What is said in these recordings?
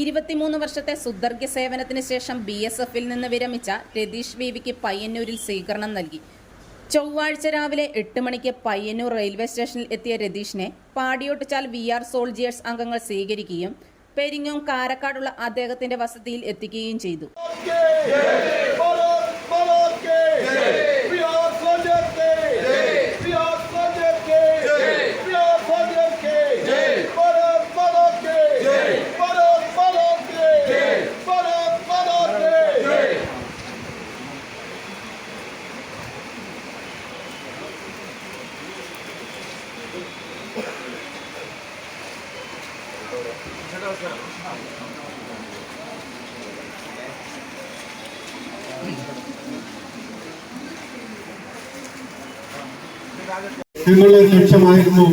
ഇരുപത്തിമൂന്ന് വർഷത്തെ സുദീർഘ സേവനത്തിന് ശേഷം ബി എസ് എഫിൽ നിന്ന് വിരമിച്ച രതീഷ് ബീവിക്ക് പയ്യന്നൂരിൽ സ്വീകരണം നൽകി. ചൊവ്വാഴ്ച രാവിലെ എട്ട് മണിക്ക് പയ്യന്നൂർ റെയിൽവേ സ്റ്റേഷനിൽ എത്തിയ രതീഷിനെ പാടിയോട്ടുചാൽ വി ആർ സോൾജിയേഴ്സ് അംഗങ്ങൾ സ്വീകരിക്കുകയും പെരിങ്ങോം കാരക്കാടുള്ള അദ്ദേഹത്തിന്റെ വസതിയിൽ എത്തിക്കുകയും ചെയ്തു. ഒരു ലക്ഷ്യമായിരുന്നു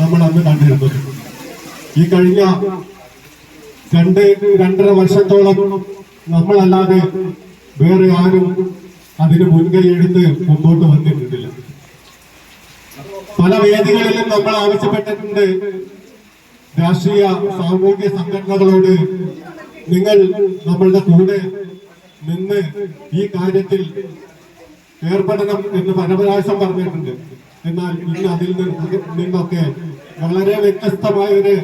നമ്മൾ അന്ന് കണ്ടിരുന്നത്. ഈ കഴിഞ്ഞ രണ്ട് രണ്ടര വർഷത്തോളം നമ്മളല്ലാതെ വേറെ ആരും അതിന് മുൻകൈ എടുത്ത് മുമ്പോട്ട് വന്നിട്ടില്ല. പല വേദികളിലും നമ്മൾ ആവശ്യപ്പെട്ടിട്ടുണ്ട്. രാഷ്ട്രീയ സാമൂഹ്യ സംഘടനകളോട് നിങ്ങൾ നമ്മളുടെ കൂടെ നിന്ന് ഈ കാര്യത്തിൽ ഏർപ്പെടണം എന്ന് പരപരാശം പറഞ്ഞിട്ടുണ്ട്. എന്നാൽ ഇന്ന് അതിൽ നിന്ന് നിന്നൊക്കെ വളരെ വ്യത്യസ്തമായ ഒരു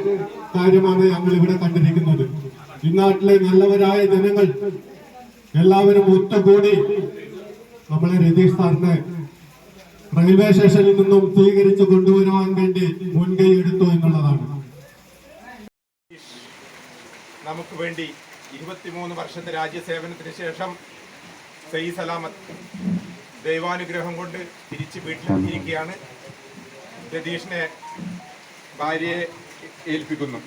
കാര്യമാണ് ഞങ്ങൾ ഇവിടെ കണ്ടിരിക്കുന്നത്. ഈ നാട്ടിലെ നല്ലവരായ ജനങ്ങൾ എല്ലാവരും ഒത്തുകൂടി നമ്മളെ രതീഷ് സാറിനെ റെയിൽവേ സ്റ്റേഷനിൽ നിന്നും സ്വീകരിച്ചു കൊണ്ടുവരുവാൻ വേണ്ടി മുൻകൈ എടുത്തു എന്നുള്ളതാണ്. നമുക്ക് വേണ്ടി ഇരുപത്തിമൂന്ന് വർഷത്തെ രാജ്യസേവനത്തിന് ശേഷം സെയ് സലാമത്ത് ദൈവാനുഗ്രഹം കൊണ്ട് തിരിച്ച് വീട്ടിലെത്തിയിരിക്കുകയാണ് രതീഷിനെ ഭാര്യയെ ഏൽപ്പിക്കുന്നു.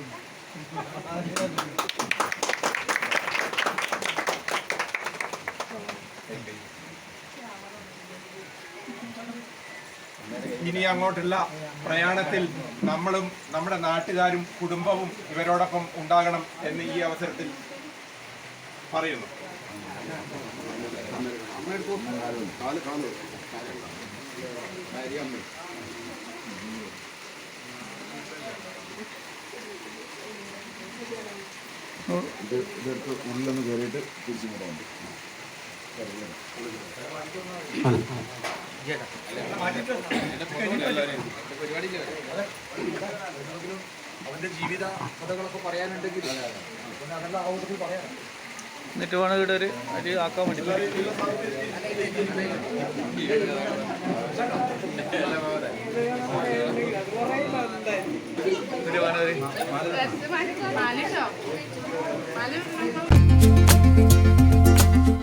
ഇനി അങ്ങോട്ടുള്ള പ്രയാണത്തിൽ നമ്മളും നമ്മുടെ നാട്ടുകാരും കുടുംബവും ഇവരോടൊപ്പം ഉണ്ടാകണം എന്ന് ഈ അവസരത്തിൽ പറയുന്നു. എന്നിട്ട് വേണം ഇവിടെ ഒരു അരി ആക്കാൻ വേണ്ടി.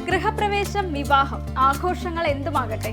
ഗൃഹപ്രവേശം വിവാഹം. ആഘോഷങ്ങൾ എന്തുമാകട്ടെ?